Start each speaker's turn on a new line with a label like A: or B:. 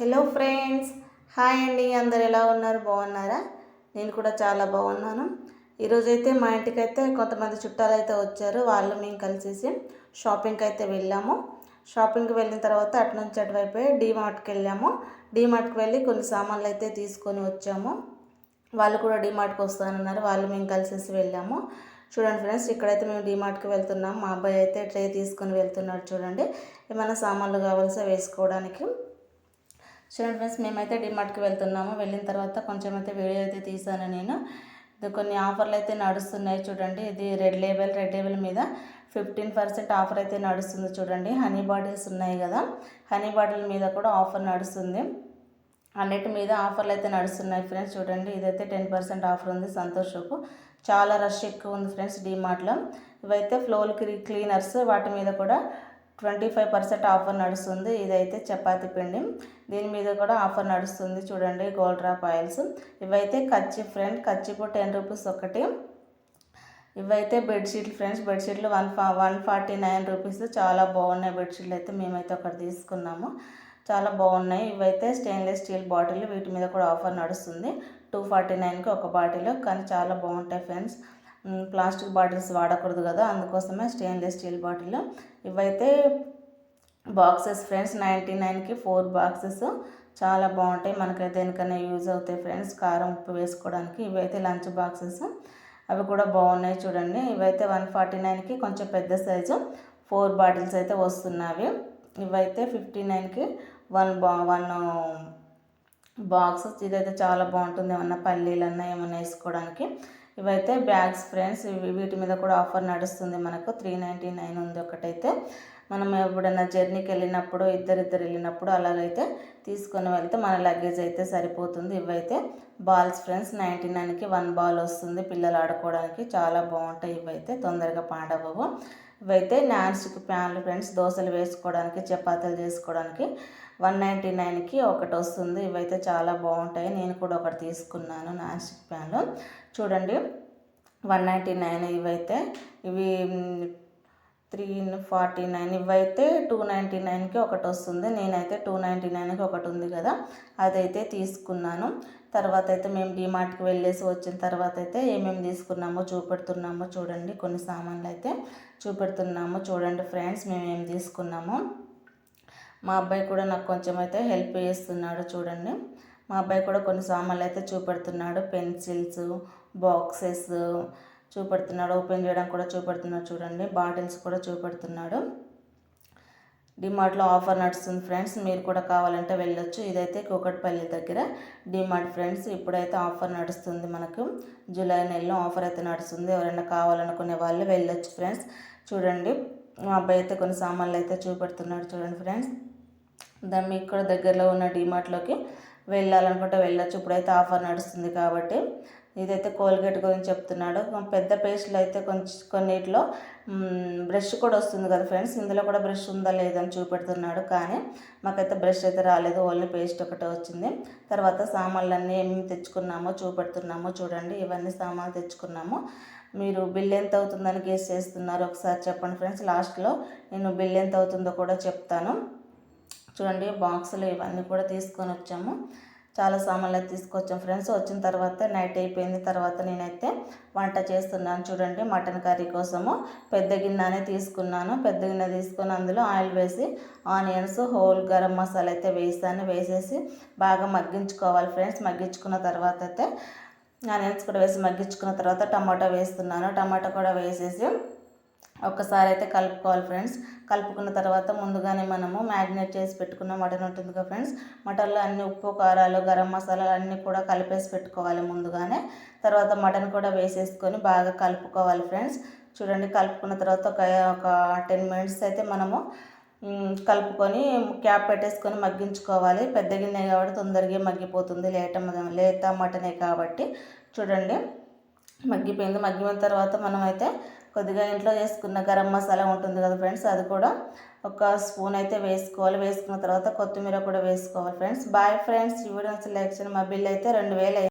A: Hello friends hi అండి. అందరు ఎలా ఉన్నారు? బాగున్నారా? నేను కూడా చాలా బాగున్నాను. ఈరోజైతే మా ఇంటికి అయితే కొంతమంది చుట్టాలు అయితే వచ్చారు. వాళ్ళు మేము కలిసేసి షాపింగ్కి అయితే వెళ్ళాము. షాపింగ్కి వెళ్ళిన తర్వాత అటు నుంచి అటువైపు డీమార్ట్కి వెళ్ళాము. డీమార్ట్కి వెళ్ళి కొన్ని సామాన్లు అయితే తీసుకొని వచ్చాము. వాళ్ళు కూడా డీమార్ట్కి వస్తానన్నారు. వాళ్ళు మేము కలిసేసి వెళ్ళాము. చూడండి ఫ్రెండ్స్ ఇక్కడైతే మేము డీమార్ట్కి వెళ్తున్నాం. మా అబ్బాయి అయితే ట్రే తీసుకొని వెళ్తున్నాడు చూడండి. ఏమైనా సామాన్లు కావాల్సి వేసుకోవడానికి. చూడండి ఫ్రెండ్స్ మేమైతే డిమార్ట్కి వెళ్తున్నాము. వెళ్ళిన తర్వాత కొంచెం అయితే వీడియో అయితే తీసాను నేను. కొన్ని ఆఫర్లు అయితే నడుస్తున్నాయి చూడండి. ఇది రెడ్ లేబెల్ రెడ్ లేబెల్ మీద ఫిఫ్టీన్ పర్సెంట్ ఆఫర్ అయితే నడుస్తుంది చూడండి. హనీ బాటిల్స్ ఉన్నాయి కదా. హనీ బాటిల్ మీద కూడా ఆఫర్ నడుస్తుంది. అన్నిటి మీద ఆఫర్లు అయితే నడుస్తున్నాయి ఫ్రెండ్స్ చూడండి. ఇదైతే టెన్ పర్సెంట్ ఆఫర్ ఉంది సంతోషకు చాలా రష్ ఎక్కువ ఉంది ఫ్రెండ్స్ డీమార్ట్లో ఇవైతే ఫ్లోర్ క్లీనర్స్ వాటి మీద కూడా ట్వంటీ ఫైవ్ పర్సెంట్ ఆఫర్ నడుస్తుంది. ఇదైతే చపాతి పిండి. దీని మీద కూడా ఆఫర్ నడుస్తుంది చూడండి గోల్డ్ డ్రాప్ ఆయిల్స్. ఇవైతే కచ్చి ఫ్రెండ్ కచ్చిపు టెన్ రూపీస్ ఒకటి. ఇవైతే బెడ్షీట్లు ఫ్రెండ్స్ బెడ్షీట్లు వన్ ఫా వన్ ఫార్టీ నైన్ రూపీస్. చాలా బాగున్నాయి బెడ్షీట్లు అయితే మేమైతే ఒకటి తీసుకున్నాము. చాలా బాగున్నాయి. ఇవైతే స్టెయిన్లెస్ స్టీల్ బాటిల్ వీటి మీద కూడా ఆఫర్ నడుస్తుంది. టూ ఫార్టీ నైన్కి ఒక బాటిల్ కానీ చాలా బాగుంటాయి ఫ్రెండ్స్. ప్లాస్టిక్ బాటిల్స్ వాడకూడదు కదా అందుకోసమే స్టెయిన్లెస్ స్టీల్ బాటిల్. ఇవైతే బాక్సెస్ ఫ్రెండ్స్ నైంటీ నైన్కి ఫోర్ బాక్సెస్ చాలా బాగుంటాయి. మనకైతే దేనికైనా యూజ్ అవుతాయి ఫ్రెండ్స్ కారం ఉప్పు వేసుకోవడానికి. ఇవైతే లంచ్ బాక్సెస్. అవి కూడా బాగున్నాయి చూడండి. ఇవైతే వన్ ఫార్టీ నైన్కి కొంచెం పెద్ద సైజు. ఫోర్ బాటిల్స్ అయితే వస్తున్నాయి ఇవైతే ఫిఫ్టీ నైన్కి వన్ బా వన్ బాక్స్ ఇదైతే చాలా బాగుంటుంది. ఏమన్నా పల్లీలన్నా ఏమన్నా వేసుకోవడానికి. ఇవైతే బ్యాగ్స్ ఫ్రెండ్స్ వీటి మీద కూడా ఆఫర్ నడుస్తుంది మనకు. త్రీ నైంటీ నైన్ ఉంది ఒకటైతే. మనం ఎప్పుడైనా జర్నీకి వెళ్ళినప్పుడు ఇద్దరిద్దరు వెళ్ళినప్పుడు అలాగైతే తీసుకొని వెళ్తే మన లగేజ్ అయితే సరిపోతుంది. ఇవైతే బాల్స్ ఫ్రెండ్స్ నైంటీ నైన్కి వన్ బాల్ వస్తుంది. పిల్లలు ఆడుకోవడానికి చాలా బాగుంటాయి. ఇవైతే తొందరగా పాడవవు ఇవైతే నాన్ స్టిక్ ప్యాన్లు ఫ్రెండ్స్ దోశలు వేసుకోవడానికి చపాతీలు చేసుకోవడానికి వన్ నైంటీ నైన్కి ఒకటి వస్తుంది. ఇవైతే చాలా బాగుంటాయి. నేను కూడా ఒకటి తీసుకున్నాను నాన్ స్టిక్ ప్యాన్లు. చూడండి. వన్ నైంటీ నైన్ ఇవైతే. ఇవి త్రీ ఫార్టీ నైన్ ఇవైతే టూ నైంటీ నైన్కి ఒకటి వస్తుంది. నేనైతే టూ నైంటీ నైన్కి ఒకటి ఉంది కదా అదైతే తీసుకున్నాను. తర్వాత అయితే మేము డిమార్ట్కి వెళ్ళేసి వచ్చిన తర్వాత అయితే ఏమేమి తీసుకున్నామో చూపెడుతున్నామో చూడండి. కొన్ని సామాన్లు అయితే చూపెడుతున్నాము చూడండి ఫ్రెండ్స్ మేము ఏం తీసుకున్నామో. మా అబ్బాయి కూడా నాకు కొంచెం అయితే హెల్ప్ చేస్తున్నాడు చూడండి. మా అబ్బాయి కూడా కొన్ని సామాన్లు అయితే చూపెడుతున్నాడు. పెన్సిల్స్ బాక్సెస్ చూపెడుతున్నాడు. ఓపెన్ చేయడం కూడా చూపెడుతున్నాడు చూడండి. బాటిల్స్ కూడా చూపెడుతున్నాడు. డిమార్ట్లో ఆఫర్ నడుస్తుంది ఫ్రెండ్స్. మీరు కూడా కావాలంటే వెళ్ళొచ్చు. ఇదైతే కూకట్పల్లి దగ్గర డిమార్ట్ ఫ్రెండ్స్. ఇప్పుడైతే ఆఫర్ నడుస్తుంది మనకు. జూలై నెలలో ఆఫర్ అయితే నడుస్తుంది. ఎవరైనా కావాలనుకునే వాళ్ళు వెళ్ళొచ్చు ఫ్రెండ్స్. చూడండి. మా అబ్బాయి అయితే కొన్ని సామాన్లు అయితే చూపెడుతున్నాడు చూడండి ఫ్రెండ్స్. దాన్ని మీకు కూడా దగ్గరలో ఉన్న డిమార్ట్లోకి వెళ్ళాలనుకుంటే వెళ్ళొచ్చు. ఇప్పుడైతే ఆఫర్ నడుస్తుంది కాబట్టి ఇదైతే కోల్గేట్ గురించి చెప్తున్నాడు. పెద్ద పేస్ట్లు అయితే కొంచెం కొన్నిటిలో బ్రష్ కూడా వస్తుంది కదా ఫ్రెండ్స్. ఇందులో కూడా బ్రష్ ఉందా లేదని చూపెడుతున్నాడు. కానీ మాకైతే బ్రష్ అయితే రాలేదు. ఓన్లీ పేస్ట్ ఒకటే వచ్చింది. తర్వాత సామాన్లన్నీ ఏమేమి తెచ్చుకున్నామో చూపెడుతున్నామో. చూడండి ఇవన్నీ సామాన్లు తెచ్చుకున్నాము. మీరు బిల్ ఎంత అవుతుందని గేస్ చేస్తున్నారు. ఒకసారి చెప్పండి ఫ్రెండ్స్. లాస్ట్లో నేను బిల్ ఎంత అవుతుందో కూడా చెప్తాను. చూడండి బాక్సులు ఇవన్నీ కూడా తీసుకొని వచ్చాము. చాలా సామాన్లు అయితే తీసుకొచ్చాం ఫ్రెండ్స్. వచ్చిన తర్వాత నైట్ అయిపోయింది తర్వాత నేనైతే వంట చేస్తున్నాను చూడండి మటన్ కర్రీ కోసము. పెద్ద గిన్నెనే తీసుకున్నాను. పెద్ద గిన్నె తీసుకొని అందులో ఆయిల్ వేసి ఆనియన్స్ హోల్ గరం మసాలా అయితే వేసాను. వేసేసి బాగా మగ్గించుకోవాలి ఫ్రెండ్స్. మగ్గించుకున్న తర్వాత అయితే ఆనియన్స్ కూడా వేసి మగ్గించుకున్న తర్వాత టమాటా వేస్తున్నాను. టమాటా కూడా వేసేసి ఒక్కసారి అయితే కలుపుకోవాలి ఫ్రెండ్స్. కలుపుకున్న తర్వాత ముందుగానే మనము మ్యారినేట్ చేసి పెట్టుకున్న మటన్ ఉంటుంది కదా ఫ్రెండ్స్. మటన్లో అన్ని ఉప్పు కారాలు గరం మసాలాలు అన్నీ కూడా కలిపేసి పెట్టుకోవాలి ముందుగానే. తర్వాత మటన్ కూడా వేసేసుకొని బాగా కలుపుకోవాలి ఫ్రెండ్స్. చూడండి కలుపుకున్న తర్వాత ఒక ఒక టెన్ మినిట్స్ అయితే మనము కలుపుకొని క్యాప్ పెట్టేసుకొని మగ్గించుకోవాలి. పెద్ద గిన్నె కాబట్టి తొందరగా మగ్గిపోతుంది. లేట లేత మటనే కాబట్టి. చూడండి మగ్గిపోయింది. మగ్గిన తర్వాత మనమైతే కొద్దిగా ఇంట్లో చేసుకున్న గరం మసాలా ఉంటుంది కదా ఫ్రెండ్స్ అది కూడా ఒక స్పూన్ అయితే వేసుకోవాలి. వేసుకున్న తర్వాత కొత్తిమీర కూడా వేసుకోవాలి ఫ్రెండ్స్. బాయ్ ఫ్రెండ్స్ ఈ వీడియో సెలెక్షన్ మా బిల్ అయితే రెండు వేలు